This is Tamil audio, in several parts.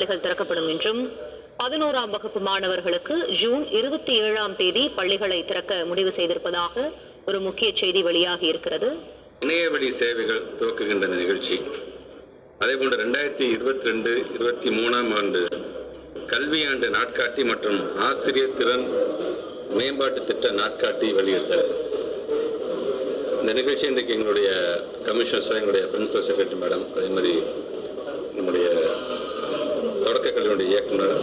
பள்ளிகள் திறக்கப்படும் என்றும் பதினோராம் வகுப்பு மாணவர்களுக்கு ஜூன் இருபத்தி ஏழாம் தேதி பள்ளிகளை திறக்க முடிவு செய்திருப்பதாக ஒரு முக்கிய செய்தி வெளியாகி இருக்கிறது. இணையவழி சேவைகள் துவக்குகின்ற நிகழ்ச்சி. அதே போன்று ரெண்டாயிரத்தி இருபத்தி ரெண்டு இருபத்தி மூணாம் ஆண்டு கல்வியாண்டு நாட்காட்டி மற்றும் ஆசிரியர் திறன் மேம்பாட்டு திட்ட நாட்காட்டி வெளியிட்டார் இந்த நிகழ்ச்சி இன்றைக்கு எங்களுடைய கமிஷனர்ஸ் எங்களுடைய பிரின்சிபல் செக்ரட்டரி மேடம் அதே மாதிரி நம்முடைய தொடக்க கல்வியுடைய இயக்குனர்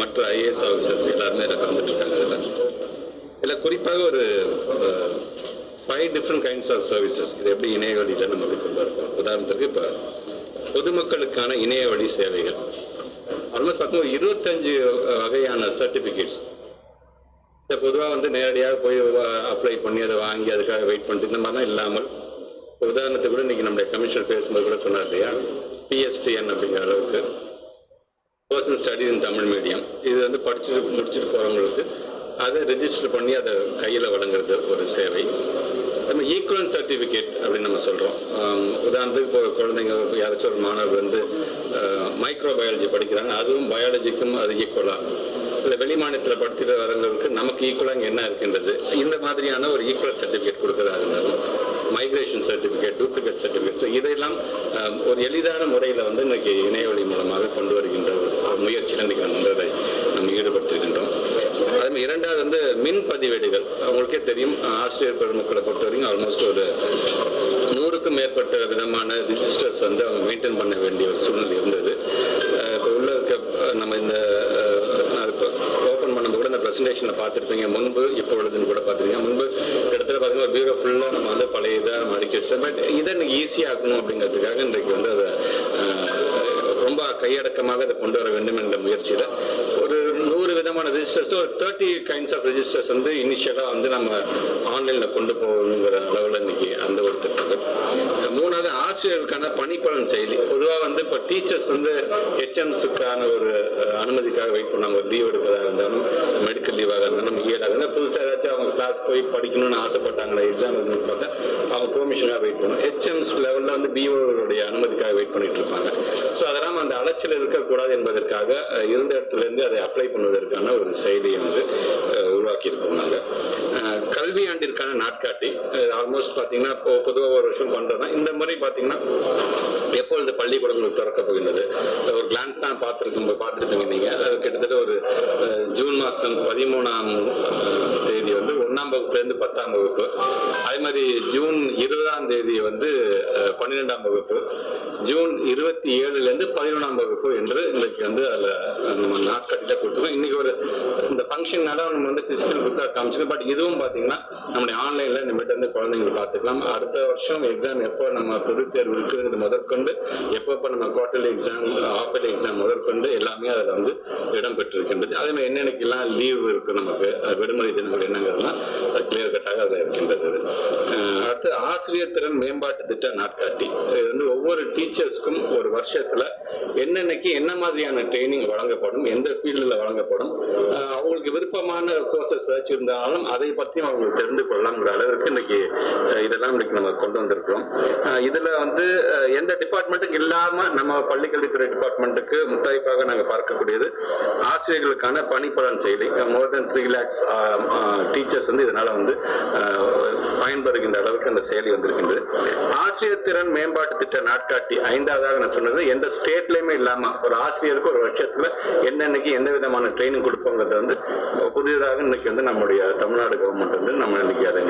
மற்ற ஐஏஎஸ் ஆஃபீஸர்ஸ் எல்லாருமே இதில் கலந்துட்டு இருக்காங்க. இதில் இதில் குறிப்பாக ஒரு five different kinds of services இது எப்படி இணைய வழியில் நம்ம கொண்டு உதாரணத்துக்கு இப்போ பொதுமக்களுக்கான இணைய வழி சேவைகள். ஆல்மோஸ்ட் பார்த்தீங்கன்னா இருபத்தஞ்சு வகையான சர்டிஃபிகேட்ஸ் இதை பொதுவாக வந்து நேரடியாக போய் அப்ளை பண்ணி அதை வாங்கி அதுக்காக வெயிட் பண்ணிட்டு இந்த மாதிரிலாம் இல்லாமல் உதாரணத்துக்கு கூட இன்னைக்கு நம்முடைய கமிஷனர் பேசும்போது கூட சொன்னார் இல்லையா? பிஎஸ்டிஎன் அப்படிங்கிற அளவுக்கு. Personal study in Tamil medium இது வந்து படிச்சுட்டு முடிச்சுட்டு போகிறவங்களுக்கு அதை ரெஜிஸ்டர் பண்ணி அதை கையில் வழங்குறது ஒரு சேவை. நம்ம ஈக்குவல் சர்டிஃபிகேட் அப்படின்னு நம்ம சொல்கிறோம் உதாரணத்துக்கு இப்போ குழந்தைங்க யாராச்சும் ஒரு மாணவர் வந்து மைக்ரோ பயாலஜி படிக்கிறாங்க அதுவும் பயாலஜிக்கும் அது ஈக்குவலாக இல்லை வெளி மாநிலத்தில் படிச்சுட்டு வரவங்களுக்கு நமக்கு ஈக்குவலாக இங்கே என்ன இருக்கின்றது? இந்த மாதிரியான ஒரு ஈக்குவல் சர்டிஃபிகேட் கொடுக்குறதா migration certificate duplicate certificate so இதெல்லாம் ஒரு எளிதான முறையில் வந்து இன்னைக்கு இணையவழி மூலமாக கொண்டு வருகின்ற ஒரு முயற்சியில் இன்னைக்கு நம்ம நம்ம ஈடுபடுத்திருக்கின்றோம் அதே இரண்டாவது வந்து மின் பதிவேடுகள். அவங்களுக்கே தெரியும் ஆசிரியர் பெருமக்களை பொறுத்த வரைக்கும் ஆல்மோஸ்ட் ஒரு நூறுக்கும் மேற்பட்ட விதமான ரிஜிஸ்டர்ஸ் வந்து அவங்க மெயின்டைன் பண்ண வேண்டிய ஒரு சூழ்நிலை இருந்தது. இப்போ உள்ள இருக்க நம்ம இந்த நான் இப்போ ஓப்பன் பண்ணும்போது கூட இந்த ப்ரெசன்டேஷனில் பார்த்துருப்பீங்க. முன்பு இப்பொழுதுன்னு கூட பார்த்துருக்கீங்க முன்பு இதாக பட் இதை இன்னைக்கு ஈஸியாகணும் அப்படிங்கிறதுக்காக இன்றைக்கு வந்து அதை ரொம்ப கையடக்கமாக அதை கொண்டு வர வேண்டும் என்ற முயற்சியில் ஒரு விதமான ரெஜிஸ்டர்ஸ் ஒரு தேர்ட்டி கைண்ட்ஸ் ஆஃப் ரெஜிஸ்டர்ஸ் வந்து இனிஷியலாக வந்து நம்ம ஆன்லைனில் கொண்டு போகணுங்கிற அளவில் இன்னைக்கு அந்த ஒரு திட்டங்கள் மூணாவது ஆசிரியர்களுக்கான பணிப்பலன் செயலி. பொதுவாக வந்து இப்போ டீச்சர்ஸ் வந்து ஹெச்எம்ஸுக்கான ஒரு அனுமதிக்காக வெயிட் பண்ணாங்க ஒரு லீவ் எடுப்பதாக இருந்தாலும் மெடிக்கல் லீவாக இருந்தாலும் இயலாக இருந்தால் புதுசாக ஏதாச்சும் அவங்க கிளாஸ் போய் படிக்கணும்னு ஆசைப்பட்டாங்களா எக்ஸாம் பார்த்தா அவங்க பெர்மிஷனாக வெயிட் பண்ணணும். ஹெச்எம்ஸ் லெவலில் வந்து பிஓடைய அனுமதிக்காக வெயிட் பண்ணிட்டு இருப்பாங்க. ஸோ அதெல்லாம் அந்த அலைச்சல் இருக்கக்கூடாது என்பதற்காக இருந்த இடத்துல இருந்து அதை அப்ளை பண்ணுவதற்கான ஒரு செயலியை வந்து உருவாக்கியிருக்கோம் உருவாக்கி இருக்கோம் நாங்கள் கல்வியாண்டிற்கான கல்வி ஆண்டிற்கான நாட்காட்டி ஆல்மோஸ்ட் பார்த்தீங்கன்னா இப்போ பொதுவாக ஒரு வருஷம் பண்ணுறோம்னா இந்த முறை பார்த்தீங்கன்னா எப்பொழுது பள்ளிக்கூடங்கள் திறக்க போகின்றது? ஒரு கிளான்ஸ் தான் பார்த்துருக்கும் பார்த்துருப்பீங்க நீங்கள் அது கிட்டத்தட்ட ஒரு ஜூன் மாதம் பதிமூணாம் தேதி வந்து ஒன்றாம் வகுப்புலேருந்து பத்தாம் வகுப்பு. அதே மாதிரி ஜூன் இருபதாம் தேதி வந்து பன்னிரெண்டாம் வகுப்பு. ஜூன் இருபத்தி ஏழுலேருந்து பதினொன்றாம் வகுப்பு என்று இன்னைக்கு வந்து அதில் நம்ம நாட்காட்டில கொடுத்துருக்கோம் இன்னைக்கு ஒரு இந்த ஃபங்க்ஷனால நம்ம வந்து பிசிக்கல் புக்காக காமிச்சிருக்கோம். பட் இதுவும் பார்த்தீங்கன்னா நம்முடைய ஆன்லைனில் இனிமேட்டு வந்து குழந்தைங்க பார்த்துக்கலாம். அடுத்த வருஷம் எக்ஸாம் எப்போ நம்ம பொதுத் தேர்வு இருக்குங்கிறது முதற்கொண்டு எப்போ நம்ம குவார்டர்லி எக்ஸாம் ஆஃபர்லி எக்ஸாம் முதற்கொண்டு எல்லாமே அதில் வந்து இடம்பெற்றிருக்கின்றது அதே மாதிரி என்னென்னக்கெல்லாம் லீவ் இருக்கு நமக்கு விடுமுறை தினங்கள் என்னங்கிறதுலாம் கிளியர் கட்டாக அதில் இருக்கின்றது. அடுத்து ஆசிரியர் திறன் மேம்பாட்டு திட்ட நாட்காட்டி. இது வந்து ஒவ்வொரு டீச்சர்ஸ்க்கும் ஒரு வருஷத்துல என்னென்னைக்கு என்ன மாதிரியான ட்ரைனிங் வழங்கப்படும் எந்த ஃபீல்டில் வழங்கப்படும் அவங்களுக்கு விருப்பமான கோர்சஸ் ஏதாச்சும் இருந்தாலும் அதை பற்றியும் அவங்களுக்கு தெரிந்து கொள்ளலாங்கிற அளவுக்கு இன்னைக்கு இதெல்லாம் இன்னைக்கு நம்ம கொண்டு வந்திருக்கிறோம். இதுல வந்து எந்த டிபார்ட்மெண்ட்டுக்கு இல்லாம நம்ம பள்ளிக்கல்வித்துறை டிபார்ட்மெண்ட்டுக்கு முத்தாய்ப்பாக நாங்கள் பார்க்கக்கூடியது ஆசிரியர்களுக்கான பணிப்பலன் செயலி more than three lakhs teachers வந்து இதனால வந்து பயன்படுகின்ற அளவுக்கு அந்த செயலி வந்திருக்கின்றது. ஆசிரியர் திறன் மேம்பாட்டு திட்ட நாட்காட்டி ஐந்தாவதாக நான் சொன்னது. எந்த ஸ்டேட்லயுமே இல்லாம ஒரு ஆசிரியருக்கு ஒரு வருஷத்துல என்னென்னக்கு எந்த விதமான ட்ரைனிங் கொடுப்போங்கிறத வந்து புதிதாக இன்னைக்கு வந்து நம்முடைய தமிழ்நாடு கவர்மெண்ட் வந்து நம்ம இன்னைக்கு அதை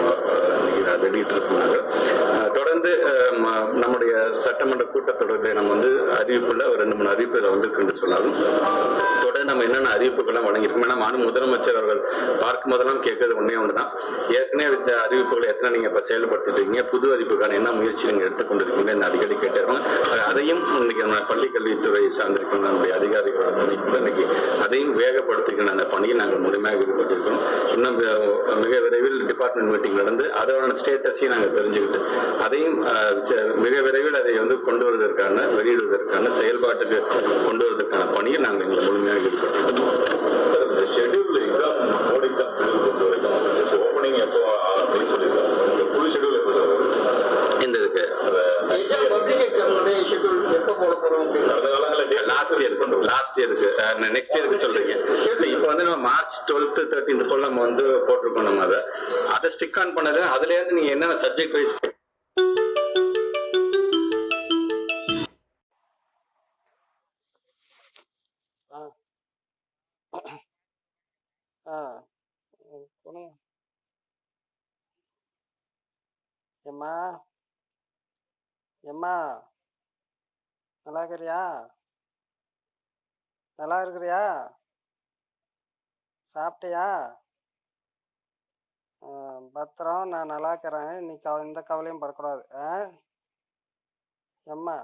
வெளியிட்டு இருக்கிறாங்க தொடர்ந்து நம்முடைய சட்டமன்ற கூட்டத்தொடரில் நம்ம வந்து அறிவிப்புல ஒரு ரெண்டு மூணு அறிவிப்பு இதில் வந்திருக்குன்னு சொன்னாலும் தொடர் நம்ம என்னென்ன அறிவிப்புகள்லாம் வழங்கியிருக்கோம் ஏன்னா மாநில முதலமைச்சர் அவர்கள் பார்க்கும் போதெல்லாம் கேட்கறது ஒன்றே ஒன்று தான் ஏற்கனவே வித்த அறிவிப்புகளை எத்தனை நீங்க இப்ப செயல்படுத்திட்டு இருக்கீங்க புது அறிவிப்புக்கான என்ன முயற்சி நீங்க எடுத்துக்கொண்டிருக்கீங்க என்று அடிக்கடி கேட்டிருக்கோம் அதையும் இன்னைக்கு நம்ம பள்ளிக்கல்வித்துறை சார்ந்திருக்கிற நம்முடைய அதிகாரிகளோட துணைக்கு இன்னைக்கு அதையும் வேகப்படுத்துகிற அந்த பணியில் நாங்கள் முழுமையாக ஈடுபட்டிருக்கிறோம். இன்னும் மிக- விரைவில் டிபார்ட்மெண்ட் மீட்டிங் நடந்து அதோட ஸ்டேட்டஸையும் நாங்கள் தெரிஞ்சுக்கிட்டு அதையும் மிக விரைவில் அதை வந்து கொண்டு வருவதற்கான வெளியிடுவதற்கான செயல்பாட்டுக்கு கொண்டு வருவதற்கான பணியை நாங்கள் இங்கே முழுமையாக இந்த ஷெட்யூல் எக்ஸாம் போர்டு எக்ஸாம் பொறுத்த வரைக்கும் ஓப்பனிங் எப்போ அப்படின்னு சொல்லியிருக்காங்க. ஷெட்யூல் எப்போ சார் இந்த இதுக்கு? லாஸ்ட் இயர் லாஸ்ட் இயர் இருக்கு நெக்ஸ்ட் இயருக்கு சொல்றீங்க. இப்போ வந்து நம்ம மார்ச் டுவெல்த் தேர்ட்டீன்த் போல நம்ம வந்து போட்டிருக்கோம் நம்ம அதை. அதை ஸ்டிக் ஆன் பண்ணது அதுல இருந்து நீங்க என்னென்ன சப்ஜெக்ட் வைஸ் எம்மா எம்மா நல்லா இருக்கிறியா நல்லா இருக்கிறியா சாப்பிட்டியா பத்திரம் நான் நல்லா இருக்கிறேன் நீ கவ எந்த கவலையும் படக்கூடாது. ஆ? எம்மா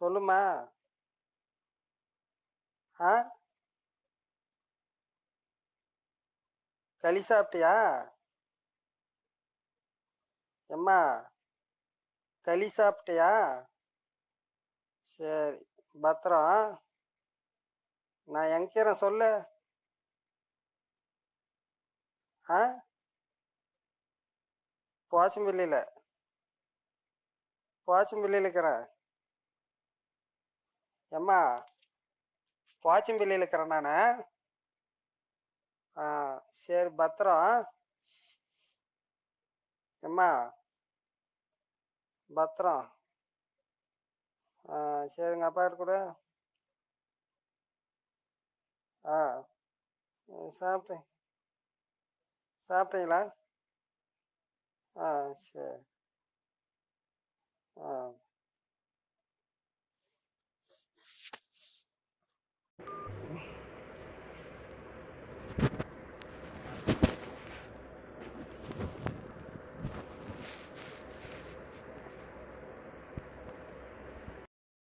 சொல்லுமா ஆ? களி சாப்பிட்டியா? எம்மா களி சாப்பிட்டியா? சரி பத்திரம். நான் எங்கிறேன் சொல்லு. ஆ? போச்சம்பிள்ளியில். போச்சம்பிள்ளியில் இருக்கிறேன். எம்மா போச்சம்பிள்ளியில் இருக்கிறேன் நான். ஆ சரி பத்திரம். எம்மா பத்திரம் ஆ சரிங்க. அப்பா கூட? ஆ சாப்பிட்டேன். சாப்பிட்டீங்களா? ஆ சரி. ஆ.